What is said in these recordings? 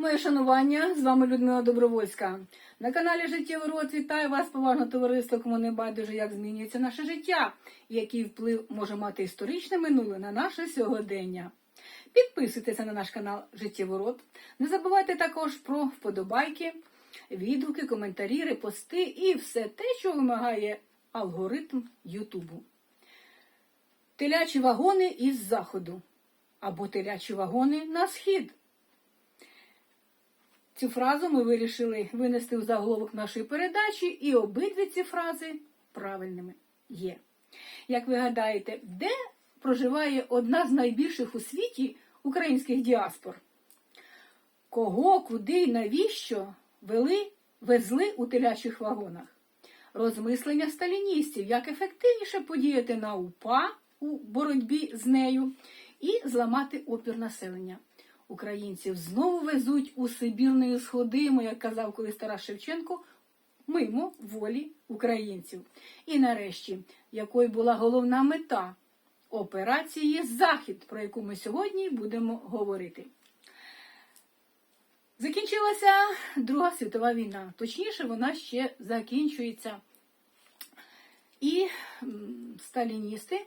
Моє шанування з вами Людмила Добровольська. На каналі Життєвий род вітаю вас, поважне товариство, кому не байдуже, як змінюється наше життя, і який вплив може мати історичне минуле на наше сьогодення. Підписуйтеся на наш канал Життєвий род. Не забувайте також про вподобайки, відгуки, коментарі, репости і все те, що вимагає алгоритм Ютубу. Телячі вагони із заходу або телячі вагони на схід. Цю фразу ми вирішили винести в заголовок нашої передачі, і обидві ці фрази правильними є. Як ви гадаєте, де проживає одна з найбільших у світі українських діаспор? Кого, куди і навіщо вели, везли у телячих вагонах? Розмислення сталіністів, як ефективніше подіяти на УПА у боротьбі з нею і зламати опір населення. Українців знову везуть у Сибірної сходимо, як казав колись Тарас Шевченко, мимо волі українців. І нарешті, якою була головна мета операції Захід, про яку ми сьогодні будемо говорити. Закінчилася Друга світова війна. Точніше, вона ще закінчується. І сталіністи,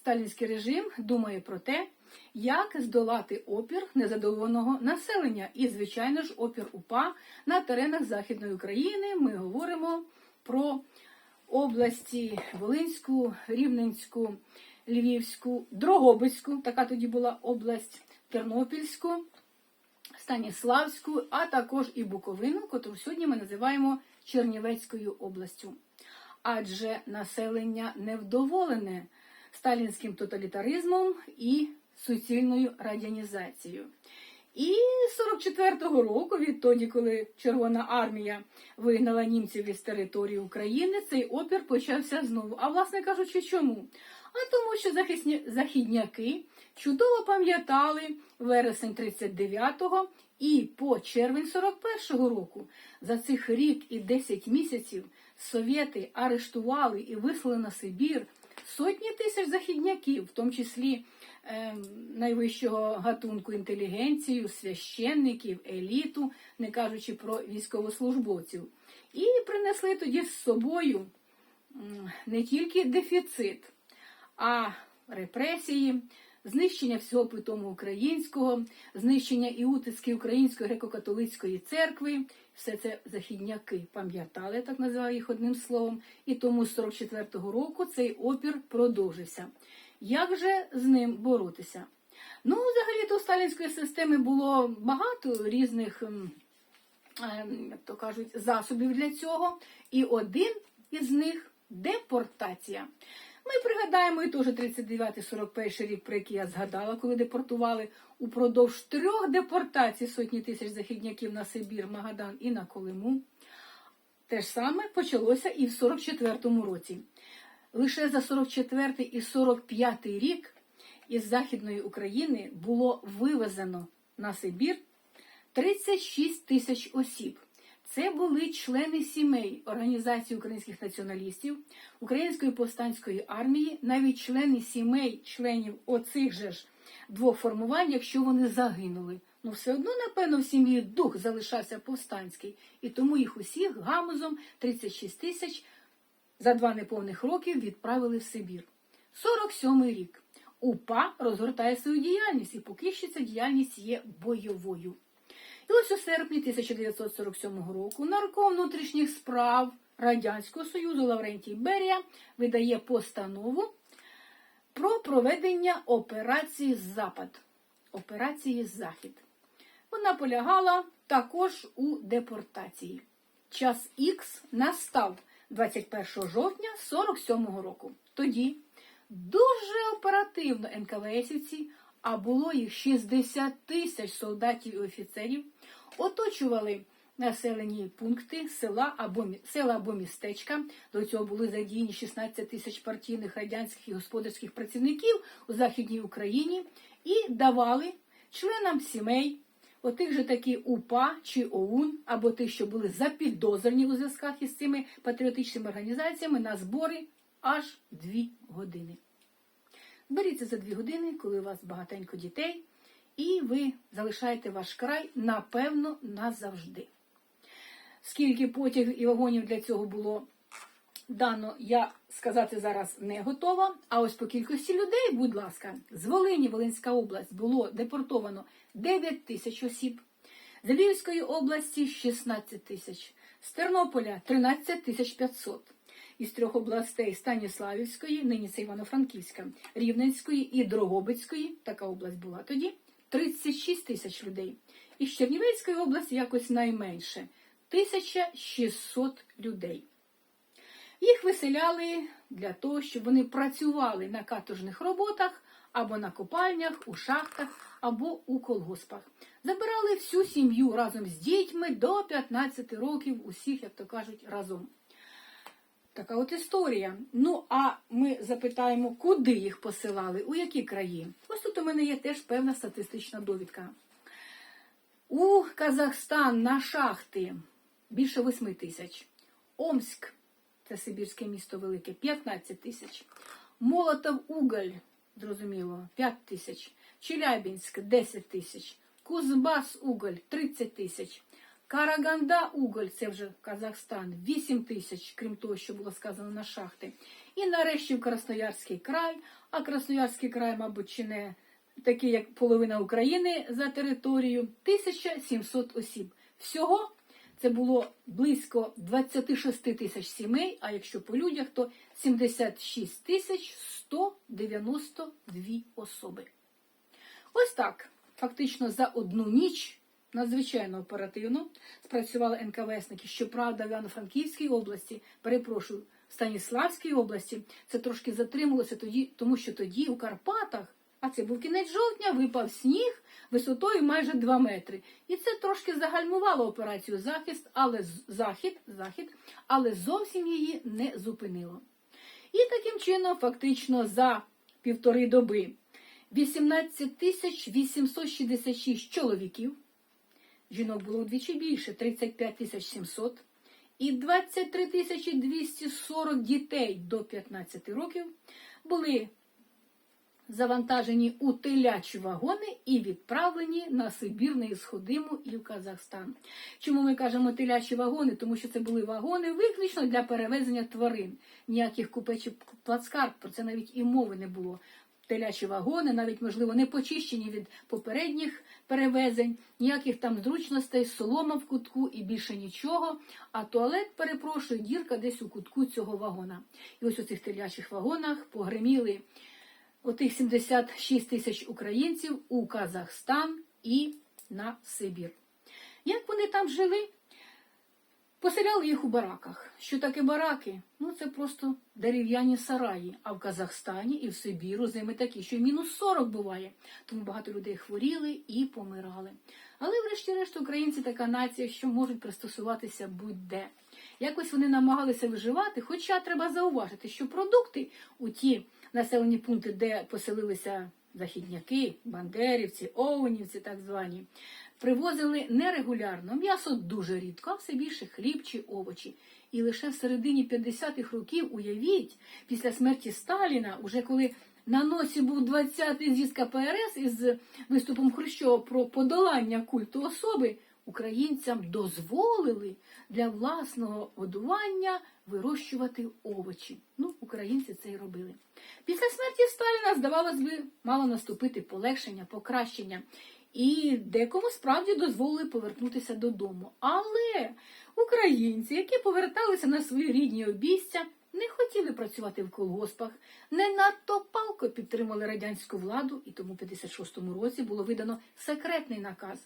сталінський режим думає про те, як здолати опір незадоволеного населення. І, звичайно ж, опір УПА на теренах Західної України. Ми говоримо про області Волинську, Рівненську, Львівську, Дрогобицьку, така тоді була область, Тернопільську, Станіславську, а також і Буковину, котру сьогодні ми називаємо Чернівецькою областю. Адже населення невдоволене сталінським тоталітаризмом і суцільною радянізацією. І 44-го року, відтоді, коли Червона армія вигнала німців із території України, цей опір почався знову. А власне кажучи, чому? А тому, що захисні... західняки чудово пам'ятали вересень 39-го і по червень 41-го року. За цих рік і 10 місяців совєти арештували і вислали на Сибір сотні тисяч західняків, в тому числі найвищого гатунку інтелігенцію, священників, еліту, не кажучи про військовослужбовців. І принесли тоді з собою не тільки дефіцит, а репресії, знищення всього питому українського, знищення і утиски Української греко-католицької церкви. Все це західняки пам'ятали, так називаю їх одним словом, і тому з 44-го року цей опір продовжився. Як же з ним боротися? Ну, взагалі-то у сталінської системи було багато різних, ем, ем, як то кажуть, засобів для цього, і один із них депортація. Ми пригадаємо і теж 39-41 рік, про який я згадала, коли депортували упродовж трьох депортацій сотні тисяч західняків на Сибір, Магадан і на Колиму. Те ж саме почалося і в 44-му році. Лише за 44 і 45 рік із Західної України було вивезено на Сибір 36 тисяч осіб. Це були члени сімей Організації українських націоналістів, Української повстанської армії, навіть члени сімей, членів оцих же ж двох формувань, якщо вони загинули. Ну, все одно, напевно, в сім'ї дух залишався повстанський, і тому їх усіх гамузом 36 тисяч за два неповних років відправили в Сибір. 47-й рік. УПА розгортає свою діяльність, і поки що ця діяльність є бойовою. І ось у серпні 1947 року нарком внутрішніх справ Радянського Союзу Лаврентій Берія видає постанову про проведення операції Запад, операції Захід. Вона полягала також у депортації. Час Х настав 21 жовтня 47-го року. Тоді дуже оперативно НКВСівці, а було їх 60 тисяч солдатів і офіцерів, оточували населені пункти села або, села або містечка. До цього були задіяні 16 тисяч партійних радянських і господарських працівників у Західній Україні і давали членам сімей, отих же такі УПА чи ОУН, або тих, що були запідозрені у зв'язках із цими патріотичними організаціями на збори аж дві години. Беріться за дві години, коли у вас багатенько дітей, і ви залишаєте ваш край, напевно, назавжди. Скільки потягів і вагонів для цього було дано, я сказати зараз не готова. А ось по кількості людей, будь ласка, з Волині, Волинська область, було депортовано 9 тисяч осіб, з Львівської області 16 тисяч, з Тернополя 13 тисяч 500. Із трьох областей Станіславівської, нині це Івано-Франківська, Рівненської і Дрогобицької, така область була тоді, 36 тисяч людей. Із Чернівецької області якось найменше 1600 людей. Їх виселяли для того, щоб вони працювали на каторжних роботах або на копальнях, у шахтах, або у колгоспах. Забирали всю сім'ю разом з дітьми до 15 років, усіх, як то кажуть, разом. Така от історія. Ну, а ми запитаємо, куди їх посилали, у які краї. Ось тут у мене є теж певна статистична довідка. У Казахстан на шахти більше 8 тисяч. Омськ, це Сибірське місто велике, 15 тисяч. Молотов Уголь, зрозуміло, 5 тисяч. Челябінськ 10 тисяч. Кузбас Уголь 30 тисяч. Караганда Уголь, це вже Казахстан, 8 тисяч, крім того, що було сказано на шахти. І нарешті в Красноярський край, а Красноярський край, мабуть, чи не такий, як половина України за територію, 1700 осіб. Всього це було близько 26 тисяч сімей, а якщо по людях, то 76 тисяч 192 особи. Ось так, фактично за одну ніч надзвичайно оперативно спрацювали НКВСники. Щоправда, в Івано-Франківській області, перепрошую, в Станіславській області це трошки затрималося тоді, тому що тоді у Карпатах, а це був кінець жовтня, випав сніг висотою майже 2 метри. І це трошки загальмувало операцію захист, але захід, захід, але зовсім її не зупинило. І таким чином, фактично, за півтори доби 18 тисяч 866 чоловіків, жінок було вдвічі більше 35 тисяч 700, і 23 240 дітей до 15 років були завантажені у телячі вагони і відправлені на Сибір, на Ісходиму і в Казахстан. Чому ми кажемо телячі вагони? Тому що це були вагони виключно для перевезення тварин. Ніяких купечів плацкарт, про це навіть і мови не було. Телячі вагони, навіть, можливо, не почищені від попередніх перевезень, ніяких там зручностей, солома в кутку і більше нічого. А туалет, перепрошую, дірка десь у кутку цього вагона. І ось у цих телячих вагонах погреміли отих 76 тисяч українців у Казахстан і на Сибір. Як вони там жили? Поселяли їх у бараках. Що таке бараки? Ну це просто дерев'яні сараї. А в Казахстані і в Сибіру зими такі, що мінус 40 буває. Тому багато людей хворіли і помирали. Але, врешті-решт, українці така нація, що можуть пристосуватися будь-де. Якось вони намагалися виживати, хоча треба зауважити, що продукти у ті населені пункти, де поселилися західняки, бандерівці, оунівці, так звані, привозили нерегулярно. М'ясо дуже рідко, а все більше хліб чи овочі. І лише в середині 50-х років, уявіть, після смерті Сталіна, уже коли на носі був 20-й з'їзд КПРС із виступом Хрущова про подолання культу особи, українцям дозволили для власного годування вирощувати овочі. Ну, українці це й робили. Після смерті Сталіна, здавалось би, мало наступити полегшення, покращення. І декому справді дозволили повернутися додому. Але українці, які поверталися на свої рідні обійстя, не хотіли працювати в колгоспах, не надто палко підтримали радянську владу, і тому в 56-му році було видано секретний наказ.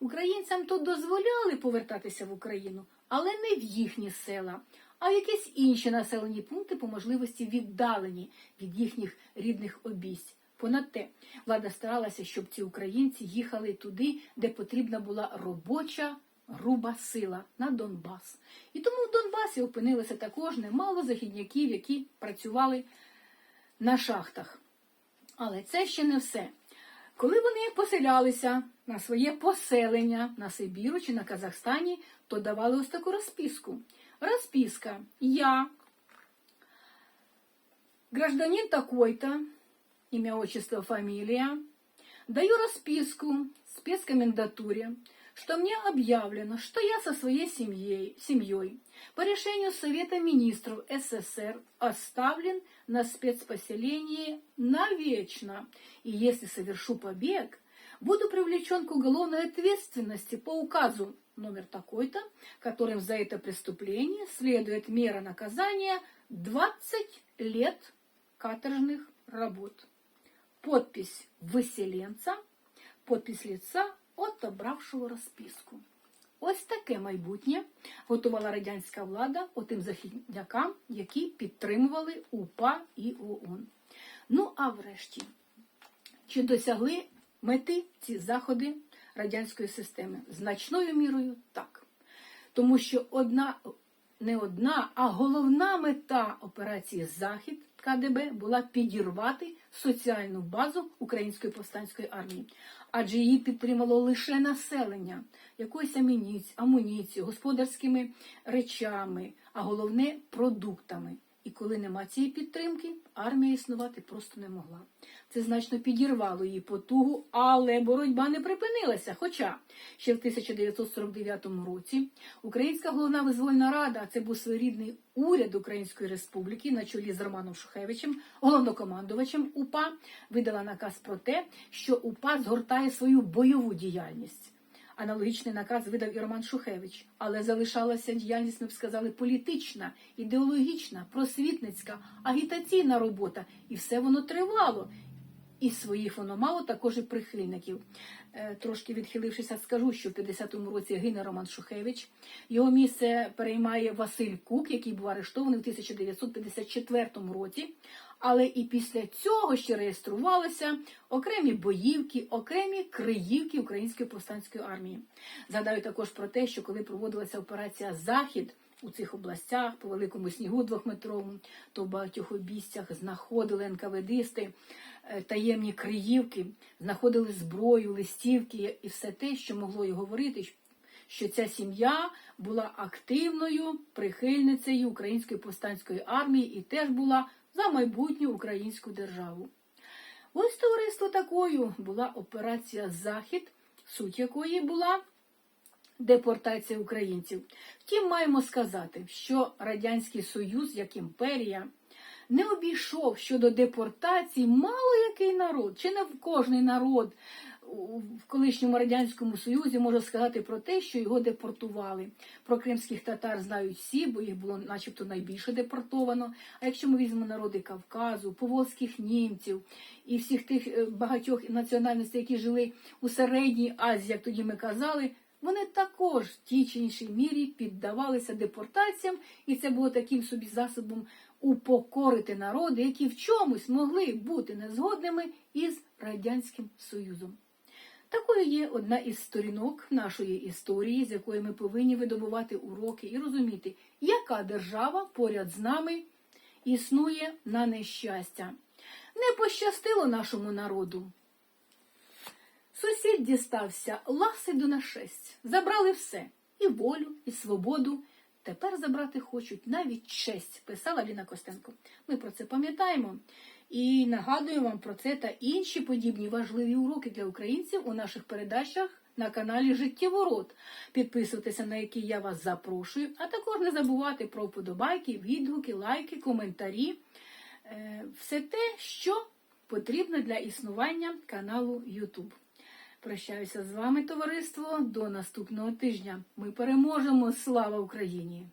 Українцям то дозволяли повертатися в Україну, але не в їхні села, а в якісь інші населені пункти по можливості віддалені від їхніх рідних обійсть. Понад те, влада старалася, щоб ці українці їхали туди, де потрібна була робоча груба сила на Донбас. І тому в Донбасі опинилося також немало західняків, які працювали на шахтах. Але це ще не все. Коли вони поселялися на своє поселення на Сибіру чи на Казахстані, то давали ось таку розписку. Розписка. Я, гражданин такой-то, имя, отчество, фамилия, Даю расписку спецкомендатуре, что мне объявлено, что я со своей семьей, семьей по решению Совета министров СССР оставлен на спецпоселении навечно, и если совершу побег, буду привлечен к уголовной ответственности по указу номер такой-то, которым за это преступление следует мера наказания 20 лет каторжных работ. Подпись выселенца, подпись лица, отобравшого розписку. Ось таке майбутнє готувала радянська влада отим західнякам, які підтримували УПА і ООН. Ну а врешті, чи досягли мети ці заходи радянської системи? Значною мірою так. Тому що одна, не одна, а головна мета операції Захід КДБ була підірвати соціальну базу Української повстанської армії, адже її підтримало лише населення, якоюсь амуніці- амуніцією, господарськими речами, а головне продуктами. І коли нема цієї підтримки, армія існувати просто не могла. Це значно підірвало її потугу, але боротьба не припинилася. Хоча ще в 1949 році Українська головна визвольна рада, а це був своєрідний уряд Української Республіки на чолі з Романом Шухевичем, головнокомандувачем УПА, видала наказ про те, що УПА згортає свою бойову діяльність. Аналогічний наказ видав і Роман Шухевич, але залишалася діяльність, ми б сказали, політична, ідеологічна, просвітницька, агітаційна робота, і все воно тривало. І своїх воно мало також і прихильників. Е, Трошки відхилившися, скажу, що в 50-му році гине Роман Шухевич. Його місце переймає Василь Кук, який був арештований в 1954 році. Але і після цього ще реєструвалися окремі боївки, окремі криївки Української повстанської армії. Згадаю також про те, що коли проводилася операція Захід у цих областях по великому снігу двохметровому, то в багатьох обійстях знаходили НКВДисти е, таємні криївки, знаходили зброю, листівки і все те, що могло й говорити, що ця сім'я була активною прихильницею Української повстанської армії і теж була за майбутню українську державу. Ось товариство такою була операція Захід, суть якої була депортація українців. Втім, маємо сказати, що Радянський Союз як імперія не обійшов щодо депортації мало який народ, чи не в кожний народ в колишньому радянському союзі може сказати про те, що його депортували. Про кримських татар знають всі, бо їх було, начебто, найбільше депортовано. А якщо ми візьмемо народи Кавказу, поволзьких німців і всіх тих е, багатьох національностей, які жили у середній Азії, як тоді ми казали. Вони також в тій чи іншій мірі піддавалися депортаціям, і це було таким собі засобом упокорити народи, які в чомусь могли бути незгодними із Радянським Союзом. Такою є одна із сторінок нашої історії, з якої ми повинні видобувати уроки і розуміти, яка держава поряд з нами існує на нещастя. Не пощастило нашому народу. Сусід дістався ласи до нашесть. Забрали все і волю, і свободу. Тепер забрати хочуть навіть честь, писала Ліна Костенко. Ми про це пам'ятаємо і нагадуємо вам про це та інші подібні важливі уроки для українців у наших передачах на каналі Життєворот. Підписуйтеся, на який я вас запрошую, а також не забувати про вподобайки, відгуки, лайки, коментарі. Е, Все те, що потрібно для існування каналу YouTube. Прощаюся з вами, товариство, до наступного тижня. Ми переможемо! Слава Україні!